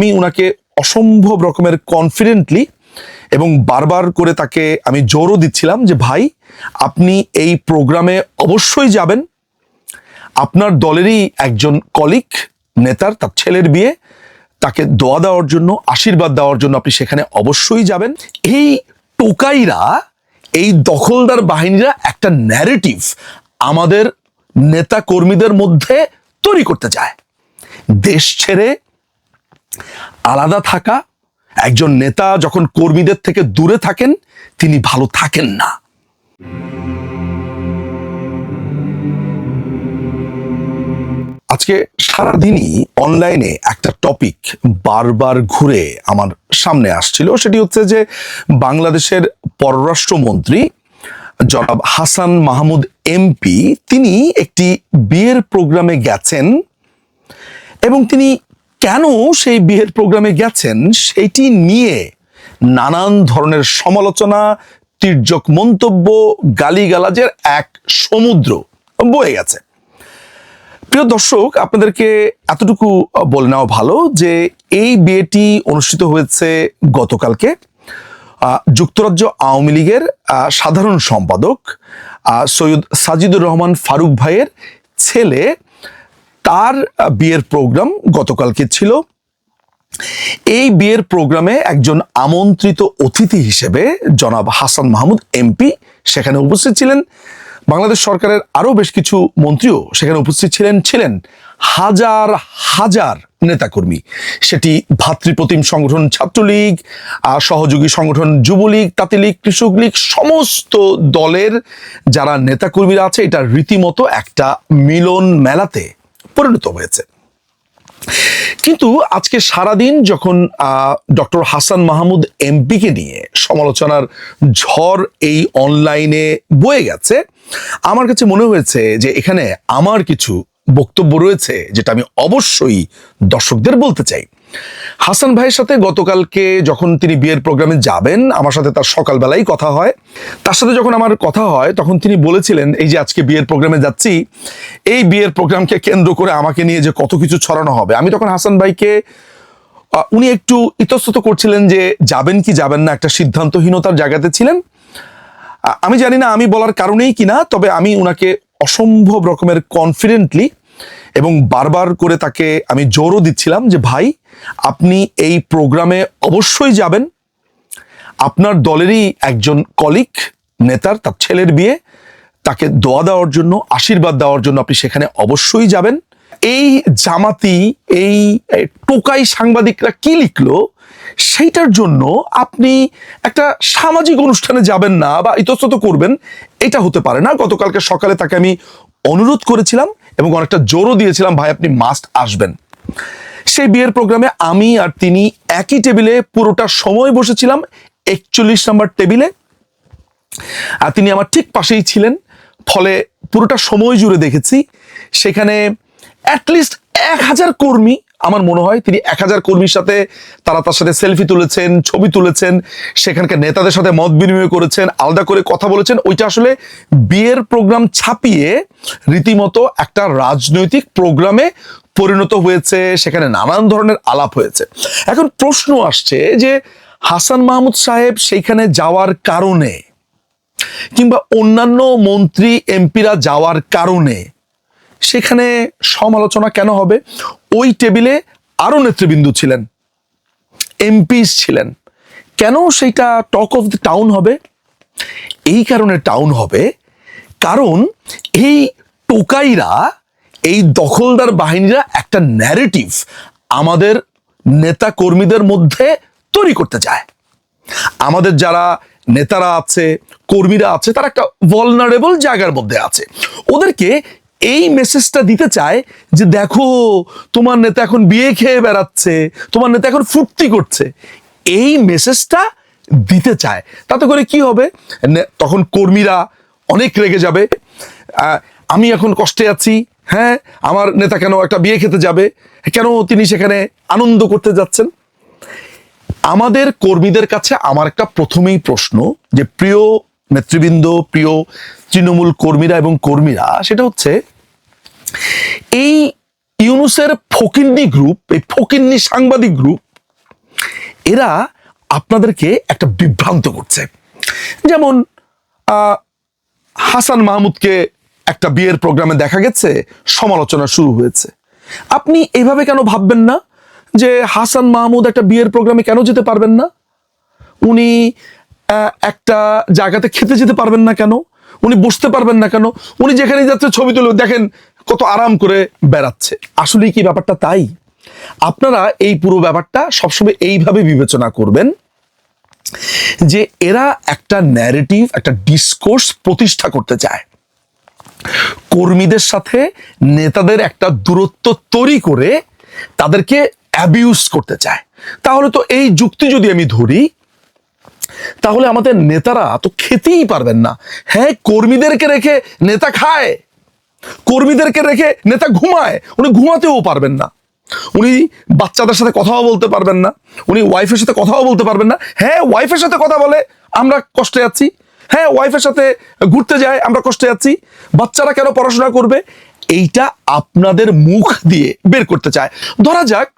আমি উনাকে অসম্ভব রকমের কনফিডেন্টলি এবং বারবার করে তাকে আমি জোরও দিচ্ছিলাম যে, ভাই, আপনি এই প্রোগ্রামে অবশ্যই যাবেন। আপনার দলেরই একজন কলিক নেতার, তার ছেলের বিয়ে, তাকে দোয়া দেওয়ার জন্য, আশীর্বাদ দেওয়ার জন্য আপনি সেখানে অবশ্যই যাবেন। এই টোকাইরা, এই দখলদার বাহিনীরা একটা ন্যারেটিভ আমাদের নেতা কর্মীদের মধ্যে তৈরি করতে চায়। দেশ ছেড়ে আলাদা থাকা, একজন নেতা যখন কর্মীদের থেকে দূরে থাকেন, তিনি ভালো থাকেন না। আজকে সারাদিনই অনলাইনে একটা টপিক বারবার ঘুরে আমার সামনে আসছিল। সেটি হচ্ছে যে বাংলাদেশের পররাষ্ট্রমন্ত্রী জনাব হাসান মাহমুদ এমপি, তিনি একটি বিয়ের প্রোগ্রামে গেছেন এবং তিনি কেন সেই বিয়ের প্রোগ্রামে গেছেন সেটি নিয়ে নানান ধরনের সমালোচনা, তির্যক মন্তব্য, গালিগালাজের এক সমুদ্র বয়ে গেছে। প্রিয় দর্শক, আপনাদেরকে এতটুকু বলে নেওয়া ভালো যে এই বিয়েটি অনুষ্ঠিত হয়েছে গতকালকে। যুক্তরাজ্য আওয়ামী লীগের সাধারণ সম্পাদক সৈয়দ সাজিদুর রহমান ফারুক ভাইয়ের ছেলে তার বিয়ের প্রোগ্রাম গতকালকে ছিল। এই বিয়ের প্রোগ্রামে একজন আমন্ত্রিত অতিথি হিসেবে জনাব হাসান মাহমুদ এমপি সেখানে উপস্থিত ছিলেন। বাংলাদেশ সরকারের আরও বেশ কিছু মন্ত্রীও সেখানে উপস্থিত ছিলেন ছিলেন হাজার হাজার নেতাকর্মী। সেটি ভাতৃপ্রতিম সংগঠন ছাত্রলীগ সহযোগী সংগঠন যুবলীগ, তাঁতিলীগ, কৃষক লীগ, সমস্ত দলের যারা নেতাকর্মীরা আছে, এটা রীতিমতো একটা মিলন মেলাতে পরিণত হয়েছে। কিন্তু আজকে সারাদিন যখন ডক্টর হাসান মাহমুদ এমপিকে নিয়ে সমালোচনার ঝড় এই অনলাইনে বয়ে গেছে, আমার কাছে মনে হয়েছে যে এখানে আমার কিছু বক্তব্য রয়েছে, যেটা আমি অবশ্যই দর্শকদের বলতে চাই। হাসান ভাইয়ের সাথে গতকালকে যখন তিনি বিয়ের প্রোগ্রামে যাবেন, আমার সাথে তার সকালবেলাই কথা হয়। তার সাথে যখন আমার কথা হয়, তখন তিনি বলেছিলেন, এই যে আজকে বিয়ের প্রোগ্রামে যাচ্ছি, এই বিয়ের প্রোগ্রামকে কেন্দ্র করে আমাকে নিয়ে যে কত কিছু ছড়ানো হবে। আমি তখন হাসান ভাইকে উনি একটু ইতস্তত করছিলেন যে, যাবেন কি যাবেন না? একটা সিদ্ধান্তহীনতার জায়গাতে ছিলেন। আমি জানি না আমি বলার কারণেই কিনা, তবে আমি উনাকে অসম্ভব রকমের কনফিডেন্টলি এবং বারবার করে তাকে আমি জোরও দিচ্ছিলাম যে, ভাই, আপনি এই প্রোগ্রামে অবশ্যই যাবেন। আপনার দলেরই একজন কলিক নেতার, তার ছেলের বিয়ে, তাকে দোয়া দেওয়ার জন্য, আশীর্বাদ দেওয়ার জন্য আপনি সেখানে অবশ্যই যাবেন। এই জামাতি এই টোকাই সাংবাদিকরা কি লিখলো? সেইটার জন্য আপনি একটা সামাজিক অনুষ্ঠানে যাবেন না বা ইতস্তত করবেন। এটা হতে পারে না। গতকালকে সকালে তাকে আমি অনুরোধ করেছিলাম। এবং অনেকটা জোরও দিয়েছিলাম, ভাই, আপনি মাস্ট আসবেন। সেই বিয়ের প্রোগ্রামে আমি আর তিনি একই টেবিলে পুরোটা সময় বসেছিলাম, একচল্লিশ নাম্বার টেবিলে আর তিনি আমার ঠিক পাশেই ছিলেন, ফলে পুরোটা সময় জুড়ে দেখেছি। সেখানে অ্যাটলিস্ট এক হাজার কর্মী আমার মনে হয় তিনি এক হাজার কর্মীর সাথে তারা তার সাথে সেলফি তুলেছেন, ছবি তুলেছেন, সেখানকার নেতাদের সাথে মত বিনিময় করেছেন, আলাদা করে কথা বলেছেন। ওইটা আসলে বিয়ের প্রোগ্রাম ছাপিয়ে রীতিমতো একটা রাজনৈতিক প্রোগ্রামে পরিণত হয়েছে, সেখানে নানান ধরনের আলাপ হয়েছে। এখন প্রশ্ন আসছে যে হাসান মাহমুদ সাহেব সেইখানে যাওয়ার কারণে কিংবা অন্যান্য মন্ত্রী, এমপিরা যাওয়ার কারণে সেখানে সমালোচনা কেন হবে? ওই টেবিলে আরও নেতৃবৃন্দ ছিলেন, এমপিস ছিলেন। কেন সেইটা টক অফ দ্য টাউন হবে? এই কারণে টাউন হবে কারণ এই টোকাইরা, এই দখলদার বাহিনীরা একটা ন্যারেটিভ আমাদের নেতা কর্মীদের মধ্যে তৈরি করতে চায়। আমাদের যারা নেতারা আছে, কর্মীরা আছে, তারা একটা ভলনারেবল জায়গার মধ্যে আছে। ওদেরকে এই মেসেজটা দিতে চায় যে দেখো, তোমার নেতা এখন বিয়ে খেয়ে বেড়াচ্ছে, তোমার নেতা এখন ফুর্তি করছে। এই মেসেজটা দিতে চায়। তাতে করে কি হবে? তখন কর্মীরা অনেক রেগে যাবে। আমি এখন কষ্টে আছি হ্যাঁ আমার নেতা কেন একটা বিয়ে খেতে যাবে? কেন তিনি সেখানে আনন্দ করতে যাচ্ছেন? আমাদের কর্মীদের কাছে আমার একটা প্রথমেই প্রশ্ন যে প্রিয় নেতৃবৃন্দ, প্রিয় তৃণমূল কর্মীরা এবং কর্মীরা, সেটা হচ্ছে এই ইউনুসের ফকিন্নি গ্রুপ এই ফকিন্নি সাংবাদিক গ্রুপ এরা আপনাদেরকে একটা বিভ্রান্ত করছে। যেমন হাসান মাহমুদকে একটা বিয়ের প্রোগ্রামে দেখা গেছে, সমালোচনা শুরু হয়েছে। আপনি এভাবে কেন ভাববেন না যে হাসান মাহমুদ একটা বিয়ের প্রোগ্রামে কেন যেতে পারবেন না? উনি একটা জায়গাতে খেতে যেতে পারবেন না কেন? উনি বসতে পারবেন না কেন? উনি যেখানে যাচ্ছে ছবি তুলে দেখেন কত আরাম করে বেড়াচ্ছে। আসলে কি ব্যাপারটা তাই? আপনারা এই পুরো ব্যাপারটা সবসময় এইভাবে বিবেচনা করবেন যে এরা একটা ন্যারেটিভ একটা ডিসকোর্স প্রতিষ্ঠা করতে চায়। কর্মীদের সাথে নেতাদের একটা দূরত্ব তৈরি করে তাদেরকে অ্যাবিউজ করতে চায়। তাহলে তো এই যুক্তি যদি আমি ধরি তাহলে আমাদের নেতারা তো খেতেই পারবেন না। হ্যাঁ কর্মীদেরকে রেখে নেতা খায়, কর্মীদেরকে রেখে নেতা ঘুমায়, উনি ঘুমাতেও পারবেন না। উনি বাচ্চাদের সাথে কথাও বলতে পারবেন না, উনি ওয়াইফের সাথে কথাও বলতে পারবেন না। হ্যাঁ ওয়াইফের সাথে কথা বলে আমরা কষ্টে আছি। হ্যাঁ ওয়াইফের সাথে ঘুরতে যায়, আমরা কষ্টে আছি। বাচ্চারা কেন পড়াশোনা করবে? এইটা আপনাদের মুখ দিয়ে বের করতে চায়। ধরা যাক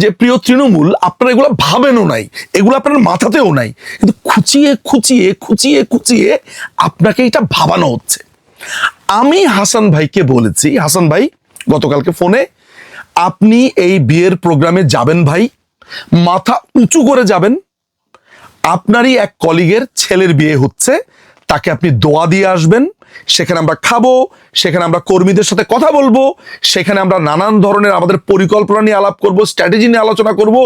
যে প্রিয় তৃণমূল, আপনারা এগুলো ভাবেনও নাই, এগুলো আপনার মাথাতেও নাই, কিন্তু খুচিয়ে খুচিয়ে খুচিয়ে খুচিয়ে আপনাকে এটা ভাবানো হচ্ছে। আমি হাসান ভাইকে বলেছি, হাসান ভাই, গতকালকে ফোনে, আপনি এই বিয়ের প্রোগ্রামে যাবেন ভাই, মাথা উঁচু করে যাবেন, আপনারই এক কলিগের ছেলের বিয়ে হচ্ছে, তাকে আপনি দোয়া দিয়ে আসবেন সেখানে আমরা খাব, সেখানে আমরা কর্মীদের সাথে কথা বলব, সেখানে আমরা নানান ধরনের আমাদের পরিকল্পনা নিয়ে আলাপ করব স্ট্র্যাটেজি নিয়ে আলোচনা করব।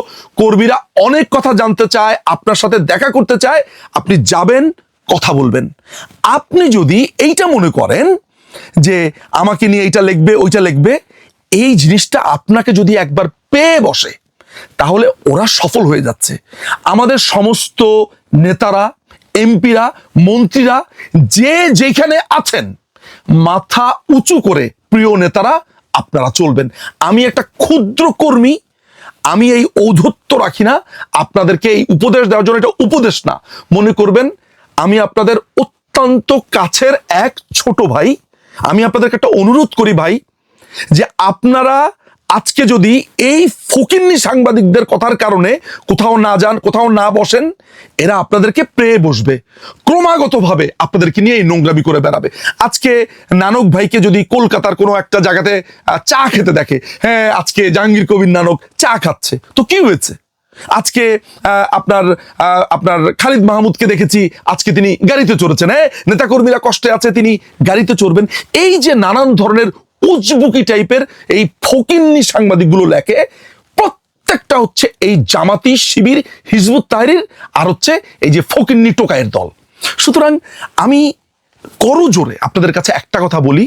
কর্মীরা অনেক কথা জানতে চায়, আপনার সাথে দেখা করতে চায়, আপনি যাবেন, কথা বলবেন। আপনি যদি এইটা মনে করেন যে আমাকে নিয়ে এইটা লিখবে, ওইটা লিখবে, এই জিনিসটা আপনাকে যদি একবার পেয়ে বসে, তাহলে ওরা সফল হয়ে যাচ্ছে। আমাদের সমস্ত নেতারা এমপিরা, মন্ত্রীরা, যে যেখানে আছেন, মাথা উঁচু করে প্রিয় নেতারা, আপনারা চলবেন। আমি একটা ক্ষুদ্র কর্মী, আমি এই ঔদ্ধত্য রাখি না, আপনাদেরকে এই উপদেশ দেওয়ার জন্য এটা উপদেশ না। মনে করবেন, আমি আপনাদের অত্যন্ত কাছের এক ছোট ভাই। আমি আপনাদেরকে একটা অনুরোধ করি ভাই, যে আপনারা আজকে যদি এই ফকিন্নি সাংবাদিকদের কথার কারণে কোথাও না যান, কোথাও না বসেন, এরা আপনাদেরকে প্রেয়ে বসবে। ক্রমাগতভাবে আপনাদেরকে নিয়ে এই নোংরামি করে বেড়াবে। আজকে নানক ভাইকে যদি কলকাতার কোনো একটা জায়গাতে চা খেতে দেখে হ্যাঁ আজকে জাহাঙ্গীর কবির নানক চা খাচ্ছে, তো কি হয়েছে? আজকে আপনার আপনার খালিদ মাহমুদকে দেখেছি, আজকে তিনি গাড়িতে চড়েছেন হ্যাঁ নেতাকর্মীরা কষ্টে আছে, তিনি গাড়িতে চড়বেন। এই যে নানান ধরনের উজবুকি টাইপের এই ফকিন্নি সাংবাদিকগুলো লেখে। প্রত্যেকটা হচ্ছে এই জামাতি শিবির হিজবুত তাহরির আর হচ্ছে এই যে ফকিন্নি টোকায়ের দল। সুতরাং আমি করজোরে আপনাদের কাছে একটা কথা বলি,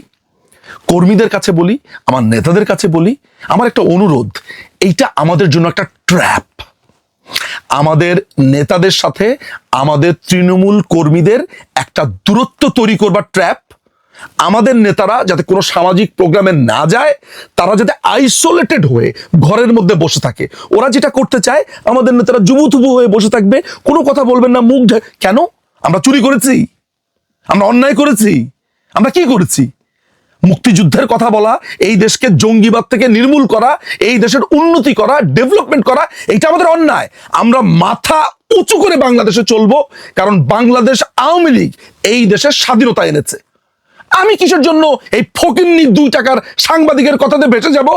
কর্মীদের কাছে বলি, আমার নেতাদের কাছে বলি, আমার একটা অনুরোধ, এইটা আমাদের জন্য একটা ট্র্যাপ। আমাদের নেতাদের সাথে আমাদের তৃণমূল কর্মীদের একটা দূরত্ব তৈরি করবার ট্র্যাপ আমাদের নেতারা যাতে কোনো সামাজিক প্রোগ্রামে না যায়, তারা যাতে আইসোলেটেড হয়ে ঘরের মধ্যে বসে থাকে। ওরা যেটা করতে চায়, আমাদের নেতারা জুবুথুবু হয়ে বসে থাকবে। কোনো কথা বলবেন না, মুখ কেন? আমরা চুরি করেছি। আমরা অন্যায় করেছি। আমরা কি করেছি? মুক্তিযুদ্ধের কথা বলা, এই দেশকে জঙ্গিবাদ থেকে নির্মূল করা, এই দেশের উন্নতি করা ডেভেলপমেন্ট করা এটা আমাদের অন্যায়। আমরা মাথা উঁচু করে বাংলাদেশে চলবো, কারণ বাংলাদেশ আওয়ামী লীগ এই দেশের স্বাধীনতা এনেছে। আমি কিসের জন্য এই ফকিন্নি দুই টাকার সাংবাদিকের কথাতে ভেসে যাব?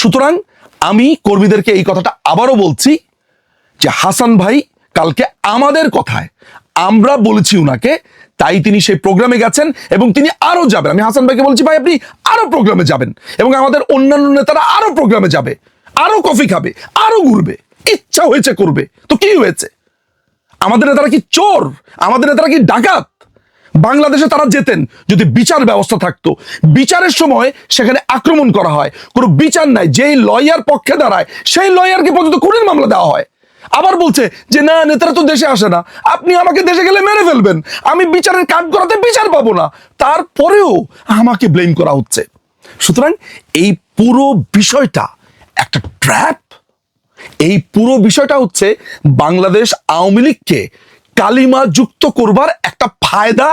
সুতরাং আমি কর্মীদেরকে এই কথাটা আবারও বলছি যে হাসান ভাই কালকে আমাদের কথায়, আমরা বলেছি উনাকে, তাই তিনি সেই প্রোগ্রামে গেছেন এবং তিনি আরও যাবেন। আমি হাসান ভাইকে বলছি, ভাই, আপনি আরও প্রোগ্রামে যাবেন এবং আমাদের অন্যান্য নেতারা আরও প্রোগ্রামে যাবে আরও কফি খাবে আরও ঘুরবে, ইচ্ছা হয়েছে করবে। তো কি হয়েছে? আমাদের নেতারা কি চোর? আমাদের নেতারা কি ডাকাত? বাংলাদেশে তারা যেতেন যদি বিচার ব্যবস্থা থাকতো। বিচারের সময় সেখানে আক্রমণ করা হয়। কোনো বিচার নাই, যেই লয়ার পক্ষে দাঁড়ায়, সেই লয়ারকে পর্যন্ত খুনের মামলা দেওয়া হয়। আবার বলছে যে, না, নেতারা তো দেশে আসে না। আপনি আমাকে দেশে গেলে মেরে ফেলবেন। আমি বিচারের কাজ করাতে বিচার পাবো না। তারপরেও আমাকে ব্লেম করা হচ্ছে। সুতরাং এই পুরো বিষয়টা একটা ট্র্যাপ। এই পুরো বিষয়টা হচ্ছে বাংলাদেশ আওয়ামী লীগকে কালিমা যুক্ত করবার একটা ফায়দা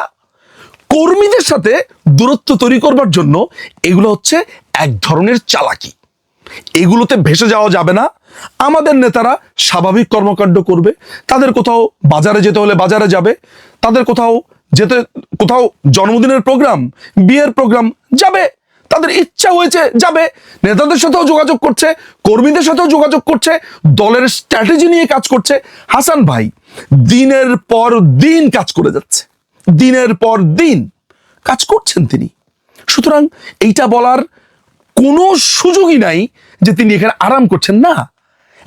কর্মীদের সাথে দূরত্ব তৈরি করবার জন্য এগুলো হচ্ছে এক ধরনের চালাকি। এগুলোতে ভেসে যাওয়া যাবে না। আমাদের নেতারা স্বাভাবিক কর্মকাণ্ড করবে। তাদের কোথাও বাজারে যেতে হলে বাজারে যাবে। তাদের কোথাও যেতে, কোথাও জন্মদিনের প্রোগ্রাম, বিয়ের প্রোগ্রাম যাবে। তাদের ইচ্ছা হয়েছে যাবে। নেতাদের সাথেও যোগাযোগ করছে, কর্মীদের সাথেও যোগাযোগ করছে, দলের স্ট্র্যাটেজি নিয়ে কাজ করছে। হাসান ভাই, দিনের পর দিন কাজ করে যাচ্ছে। দিনের পর দিন কাজ করছেন তিনি। সুতরাং এইটা বলার কোনো সুযোগই নাই যে তিনি এখানে আরাম করছেন। না,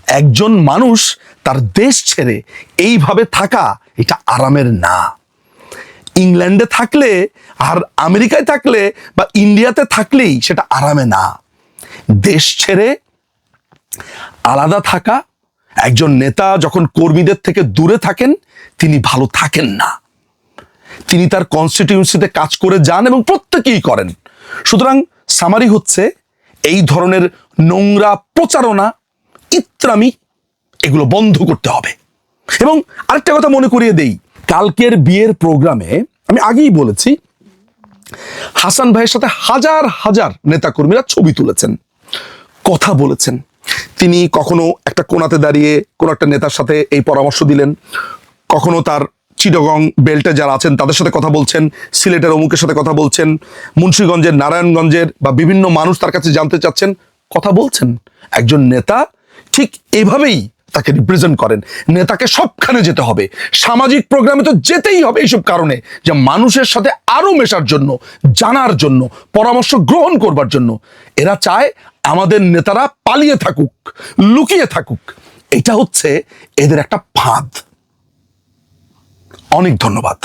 একজন মানুষ তার দেশ ছেড়ে এইভাবে থাকা এটা আরামের না। ইংল্যান্ডে থাকলে আর আমেরিকায় থাকলে বা ইন্ডিয়াতে থাকলেই সেটা আরামে না। দেশ ছেড়ে আলাদা থাকা, একজন নেতা যখন কর্মীদের থেকে দূরে থাকেন, তিনি ভালো থাকেন না। তিনি তার কনস্টিটিউন্সিতে কাজ করে যান এবং প্রত্যেকেই করেন। সুতরাং সামারি হচ্ছে, এই ধরনের নোংরা প্রচারণা, ইত্রামি, এগুলো বন্ধ করতে হবে। এবং আরেকটা কথা মনে করিয়ে দেই, কালকের বিয়ের প্রোগ্রামে আমি আগেই বলেছি, হাসান ভাইয়ের সাথে হাজার হাজার নেতাকর্মীরা ছবি তুলেছেন, কথা বলেছেন। তিনি কখনো একটা কোনাতে দাঁড়িয়ে কোনো একটা নেতার সাথে এই পরামর্শ দিলেন, কখনো তার চিটগং বেল্টে যারা আছেন, তাদের সাথে কথা বলছেন, সিলেটের অমুকের সাথে কথা বলছেন, মুন্সীগঞ্জের, নারায়ণগঞ্জের বা বিভিন্ন মানুষ তার কাছে জানতে চাচ্ছেন, কথা বলছেন। একজন নেতা ঠিক এভাবেই তাকে রিপ্রেজেন্ট করেন। নেতাকে সবখানে যেতে হবে। সামাজিক প্রোগ্রামে তো যেতেই হবে এইসব কারণে যে মানুষের সাথে আরও মেশার জন্য, জানার জন্য, পরামর্শ গ্রহণ করবার জন্য। এরা চায় আমাদের নেতারা পালিয়ে থাকুক, লুকিয়ে থাকুক। এটা হচ্ছে এদের একটা ফাঁদ। অনেক ধন্যবাদ।